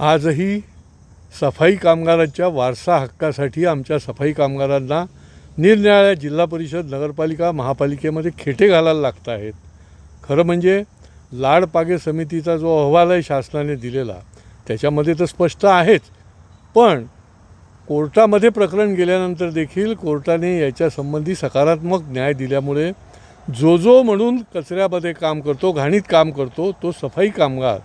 आजही सफाई कामगारांच्या वारसा हक्कासाठी आमच्या सफाई कामगारांना निरनिराळ्या जिल्हा परिषद नगरपालिका महापालिकेमध्ये खेटे घालायला लागत आहेत. खरं म्हणजे लाडपागे समितीचा जो अहवाल आहे शासनाने दिलेला त्याच्यामध्ये तर स्पष्ट आहेच. पण कोर्टामध्ये प्रकरण गेल्यानंतर देखील कोर्टाने याच्यासंबंधी सकारात्मक न्याय दिल्यामुळे जो जो म्हणून कचऱ्यामध्ये काम करतो घाणीत काम करतो तो सफाई कामगार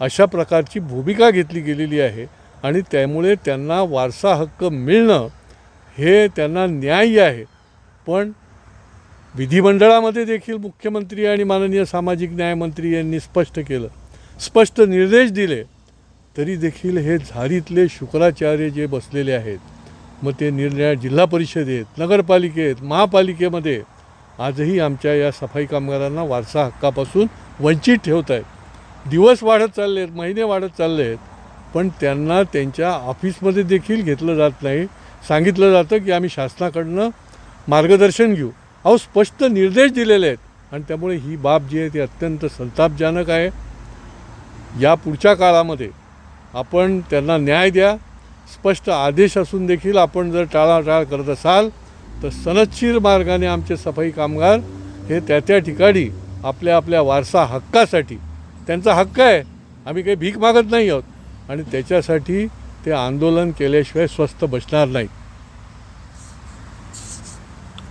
अशा प्रकारची भूमिका घेतली गेलेली आहे आणि त्यामुळे त्यांना वारसा हक्क मिळणं हे त्यांना न्याय्य आहे. पण विधिमंडळामध्ये देखील मुख्यमंत्री आणि माननीय सामाजिक न्यायमंत्री यांनी स्पष्ट केलं. स्पष्ट निर्देश दिले. तरी देखील हे झारीतले शुक्राचार्य जे बसलेले आहेत मग ते निर्णय जिल्हा परिषदेत नगरपालिकेत महापालिकेमध्ये आजही आमच्या या सफाई कामगारांना वारसा हक्कापासून वंचित ठेवत आहेत दिवस वाढत चालले आहेत महिने वाढत चालले आहेत पण त्यांना त्यांच्या ऑफिसमध्ये देखील घेतलं जात नाही. सांगितलं जातं की आम्ही शासनाकडनं मार्गदर्शन घेऊ. अहो स्पष्ट निर्देश दिलेले आहेत आणि त्यामुळे ही बाब जी आहे ती अत्यंत संतापजनक आहे. या पुढच्या काळामध्ये आपण त्यांना न्याय द्या. स्पष्ट आदेश असून देखील आपण जर टाळाटाळ करत असाल तर सनदशीर मार्गाने आमचे सफाई कामगार हे त्या त्या ठिकाणी आपल्या आपल्या वारसा हक्कासाठी त्यांचा हक्क आहे. आम्ही काही भीक मागत नाही आहोत. आणि त्याच्यासाठी ते आंदोलन केल्याशिवाय स्वस्थ बसणार नाहीत.